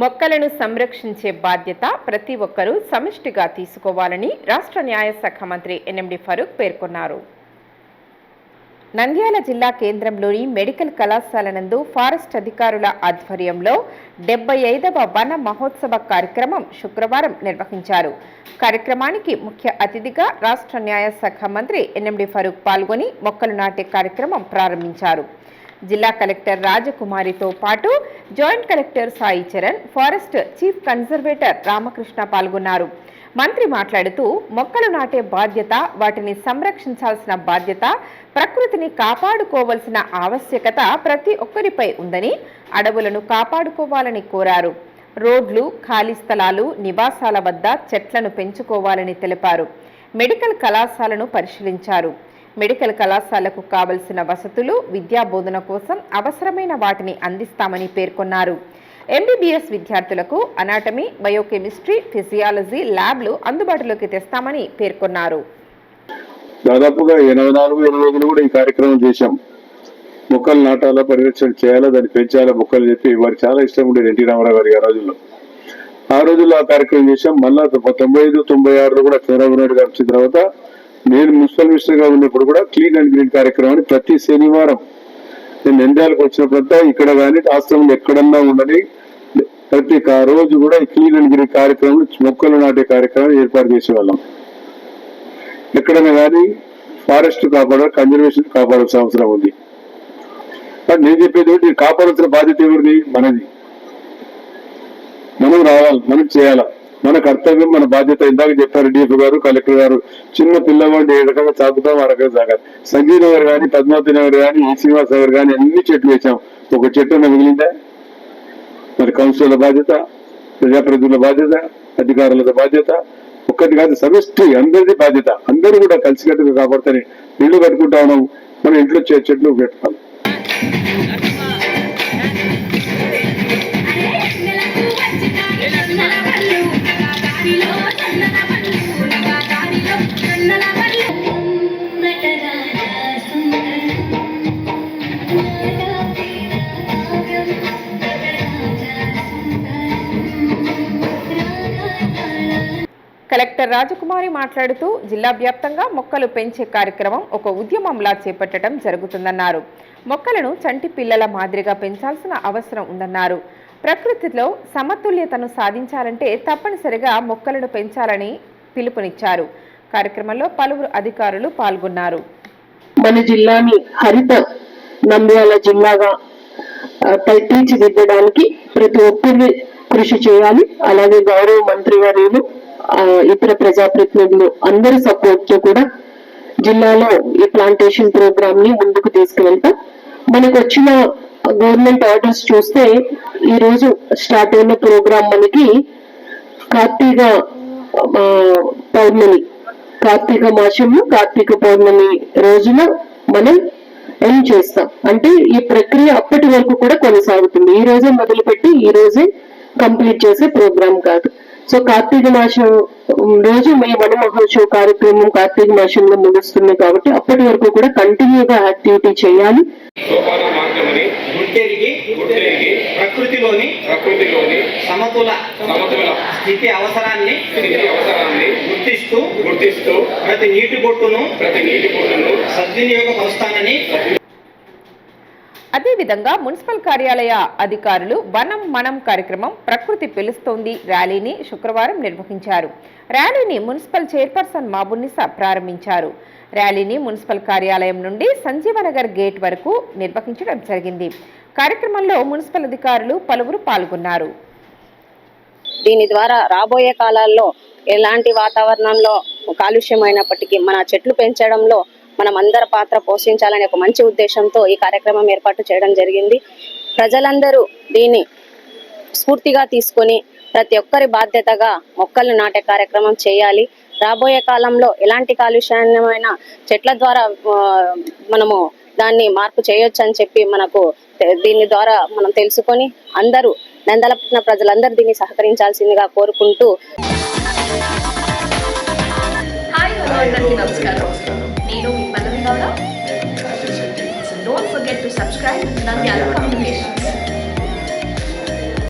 మొక్కలను సంరక్షించే బాధ్యత ప్రతి ఒక్కరూ సమిష్టిగా తీసుకోవాలని రాష్ట్ర న్యాయశాఖ మంత్రి ఎన్ఎండి ఫరూక్ పేర్కొన్నారు. నంద్యాల జిల్లా కేంద్రంలోని మెడికల్ కళాశాల నందు ఫారెస్ట్ అధికారుల ఆధ్వర్యంలో డెబ్బై ఐదవ వన మహోత్సవ కార్యక్రమం శుక్రవారం నిర్వహించారు. కార్యక్రమానికి ముఖ్య అతిథిగా రాష్ట్ర న్యాయశాఖ మంత్రి ఎన్ఎండి ఫరూక్ పాల్గొని మొక్కలు నాటే కార్యక్రమం ప్రారంభించారు. జిల్లా కలెక్టర్ రాజకుమారితో పాటు joint collector Sai Charan forest chief conservator Ramakrishna పాల్గొన్నారు. మంత్రి మాట్లాడుతూ మొక్కలు నాటే బాధ్యత వాటిని సంరక్షించాల్సిన బాధ్యత ప్రకృతిని కాపాడుకోవలసిన ఆవశ్యకత ప్రతి ఒక్కరిపై ఉందని అడవులను కాపాడుకోవాలని కోరారు. రోడ్లు ఖాళీ స్థలాలు నివాసాల వద్ద చెట్లను పెంచుకోవాలని తెలిపారు. మెడికల్ కళాశాలను పరిశీలించారు. మెడికల్ కళాశాలకు కావలసిన వసతులు విద్యా బోధన కోసం అవసరమైన వాటిని అందిస్తామని పేర్కొన్నారు. ఎంబీబీఎస్ విద్యార్థులకు అనాటమీ బయోకెమిస్ట్రీ ఫిజియాలజీ ల్యాబ్లు అందుబాటులోకి తెస్తామని పేర్కొన్నారు. దాదాపుగా ఎనభై నాలుగు ఎనభై రోజులు కూడా ఈ కార్యక్రమం చేశాం. మొక్కలు నాటాలా పరిరక్షణ చేయాలా దాన్ని పెంచాలా మొక్కలు చెప్పి వారు చాలా ఇష్టం ఉండేది ఎన్టీ రామారావు గారి ఆ రోజుల్లో. ఆ రోజుల్లో ఆ కార్యక్రమం చేశాం. మళ్ళా తొంభై ఐదు తొంభై ఆరులో కూడా చంద్రబాబు నాయుడు గారు వచ్చిన తర్వాత నేను మున్సిపల్ మినిస్టర్గా ఉన్నప్పుడు కూడా క్లీన్ అండ్ గ్రీన్ కార్యక్రమాన్ని ప్రతి శనివారం నేను నంద్యాలకు వచ్చినప్పుడంతా ఇక్కడ కానీ ఆశ్రమంలో ఎక్కడన్నా ఉండని ప్రతి రోజు కూడా ఈ క్లీన్ అండ్ గ్రీన్ కార్యక్రమం మొక్కలు నాటే కార్యక్రమం ఏర్పాటు చేసేవాళ్ళం. ఎక్కడైనా కానీ ఫారెస్ట్ కాపాడాలి కన్జర్వేషన్ కాపాడాల్సిన అవసరం ఉంది. కానీ నేను చెప్పేది ఏంటి కాపాడాల్సిన బాధ్యత ఎవరిది? మనది. మనం రావాలి మనం చేయాలా. మన కర్తవ్యం మన బాధ్యత ఇందాక చెప్పారు డిఎఫ్ గారు కలెక్టర్ గారు చిన్న పిల్లవాడిని ఏ రకంగా సాగుతాం ఆ రకంగా సాగాలి. సంజయ్ నగర్ కానీ పద్మావతి నగర్ కానీ ఈ శ్రీనివాస్ నగర్ కానీ అన్ని చెట్లు వేసాం. ఒక చెట్టు మిగిలిందా? మరి కౌన్సిలర్ల బాధ్యత ప్రజాప్రతినిధుల బాధ్యత అధికారుల బాధ్యత ఒక్కటి కాదు సమిష్టి అందరిది బాధ్యత. అందరూ కూడా కలిసికట్టుగా కాపాడుతానే ఇల్లు కట్టుకుంటా ఉన్నాం. మన ఇంట్లో చెట్లు పెట్టుకోవాలి కలెక్టర్ రాజకుమారి మాట్లాడుతూ జిల్లా వ్యాప్తంగా మొక్కలు పెంచే కార్యక్రమం ఒక ఉద్యమంలా చేపట్టడం జరుగుతుందన్నారు. మొక్కలను చంటి పిల్లల మాదిరిగా పెంచాల్సిన అవసరం ఉందన్నారు. ప్రకృతిలో సమతుల్యతను సాధించాలంటే తప్పనిసరిగా మొక్కలను పెంచాలని పిలుపునిచ్చారు. కార్యక్రమంలో పలువురు అధికారులు పాల్గొన్నారు. మన జిల్లాని హరిత నంద్యాల జిల్లాగా తీర్చిదిద్దడానికి ప్రతి ఒక్కరి కృషి చేయాలి. అలాగే గౌరవ మంత్రి వర్యులు ఇతర ప్రజాప్రతినిధులు అందరి సపోర్ట్తో కూడా జిల్లాలో ఈ ప్లాంటేషన్ ప్రోగ్రామ్ని ముందుకు తీసుకువెళ్తాం. మనకు వచ్చిన గవర్నమెంట్ ఆర్డర్స్ చూస్తే ఈ రోజు స్టార్ట్ అయిన ప్రోగ్రామ్ మనకి కార్తీక పౌర్ణమి కార్తీక మాసంలో కార్తీక పౌర్ణమి రోజున మనం ఎండ్ చేస్తాం? అంటే ఈ ప్రక్రియ అప్పటి వరకు కూడా కొనసాగుతుంది. ఈ రోజే మొదలుపెట్టి ఈ రోజే కంప్లీట్ చేసే ప్రోగ్రామ్ కాదు. సో కార్తీక మాసం రోజు మీ వన మహోత్సవ కార్యక్రమం కార్తీక మాసంలో ముగుస్తుంది కాబట్టి అప్పటి వరకు కూడా కంటిన్యూగా యాక్టివిటీ చేయాలి. ప్రకృతిలోని ప్రకృతిలోని సమతుల సమతుల స్థితి అవసరాన్ని స్థితి అవసరాన్ని గుర్తిస్తూ గుర్తిస్తూ ప్రతి నీటి బొట్టును ప్రతి నీటి బొట్టును సద్వినియోగపరుస్తానని అదేవిధంగా మున్సిపల్ కార్యాలయ అధికారులు వనం మనం కార్యక్రమం ప్రకృతి పిలుస్తోంది. ర్యాలీని శుక్రవారం నిర్వహించారు. ర్యాలీని మున్సిపల్ చైర్పర్సన్ మాబున్నిసా ప్రారంభించారు. ర్యాలీని మున్సిపల్ కార్యాలయం నుండి సంజీవనగర్ గేట్ వరకు నిర్వహించడం జరిగింది. కార్యక్రమంలో మున్సిపల్ అధికారులు పలువురు పాల్గొన్నారు. దీని ద్వారా రాబోయే కాలాల్లో ఎలాంటి వాతావరణంలో కాలుష్యం అయినప్పటికీ మన చెట్లు పెంచడంలో మనం అందరి పాత్ర పోషించాలనే ఒక మంచి ఉద్దేశంతో ఈ కార్యక్రమం ఏర్పాటు చేయడం జరిగింది. ప్రజలందరూ దీన్ని స్ఫూర్తిగా తీసుకొని ప్రతి ఒక్కరి బాధ్యతగా మొక్కలు నాటే కార్యక్రమం చేయాలి. రాబోయే కాలంలో ఎలాంటి కాలుష్యమైన చెట్ల ద్వారా మనము దాన్ని మార్పు చేయొచ్చు అని చెప్పి మనకు దీని ద్వారా మనం తెలుసుకొని అందరూ నందలపట్న ప్రజలందరూ దీన్ని సహకరించాల్సిందిగా కోరుకుంటూ forget to subscribe and turn the other.